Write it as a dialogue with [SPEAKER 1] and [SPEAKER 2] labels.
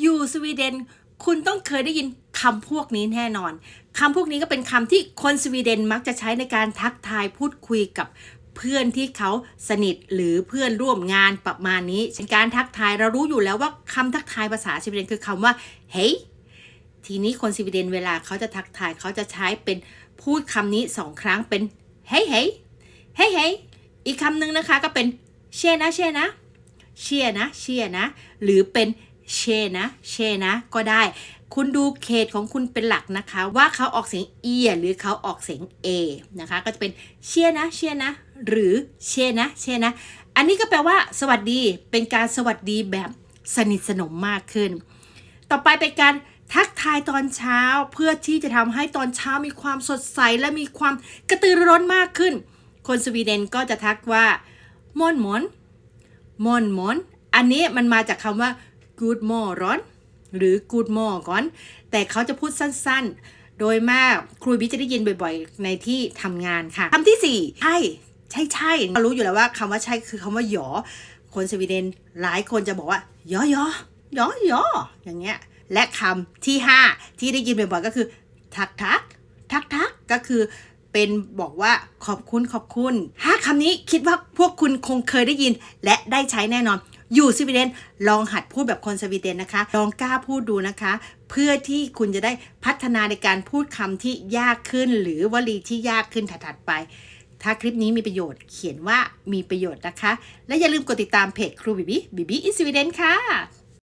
[SPEAKER 1] อยู่สวีเดน คุณต้องเคยได้ยินคำพวกนี้แน่นอนคำพวกนี้ก็เป็นคำที่คนสวีเดนมักจะใช้ในการทักทายพูดคุยกับเพื่อนที่เขาสนิทหรือเพื่อนร่วมงานประมาณนี้เป็นการทักทายเรารู้อยู่แล้วว่าคำทักทายภาษาสวีเดนคือคำว่า hey ทีนี้คนสวีเดนเวลาเขาจะทักทายเขาจะใช้เป็นพูดคำนี้สองครั้งเป็น hey hey hey hey อีกคำหนึ่งนะคะก็เป็นเชียนะเชียนะเชียนะเชียนะ หรือเป็น เชนะเชนะ ก็ได้ คุณดูเขตของคุณเป็นหลักนะคะ ว่าเขาออกเสียงเอียหรือเขาออกเสียงเอนะคะ ก็จะเป็นเชียนะเชียนะ หรือเชนะเชนะ อันนี้ก็แปลว่า สวัสดีเป็นการสวัสดีแบบสนิทสนมมากขึ้น ต่อไปเป็นการทักทายตอนเช้าเพื่อที่จะทำให้ตอนเช้ามีความสดใสและมีความกระตือรือร้นมากขึ้น คนสวีเดนก็จะทักว่ามอนมอนมอนมอน อันนี้มันมาจากคำว่า good morning หรือ good morning แต่เขาจะพูดสั้นๆ โดยมากครูบิจะได้ยินบ่อยๆ ในที่ทำงานค่ะคำที่สี่ใช่ ใช่ใช่เรารู้อยู่แล้วว่าคำว่าใช่คือคำว่าหยอ คนสวีเดนหลายคนจะบอกว่าหยอหยอหยอหยออย่างเงี้ย และคำที่ห้าที่ได้ยินบ่อยๆ ก็คือทักทักทักทักก็คือเป็นบอกว่าขอบคุณขอบคุณห้าคำนี้คิดว่าพวกคุณคงเคยได้ยินและได้ใช้แน่นอน อยู่สวีเดนลองหัดพูดแบบคนสวีเดนนะคะ ลองกล้าพูดดูนะคะ เพื่อที่คุณจะได้พัฒนาในการพูดคำที่ยากขึ้น หรือวลีที่ยากขึ้นถัดๆไป ถ้าคลิปนี้มีประโยชน์เขียนว่ามีประโยชน์นะคะ และอย่าลืมกดติดตามเพจครูบิบิบิบิอินสวีเดนค่ะ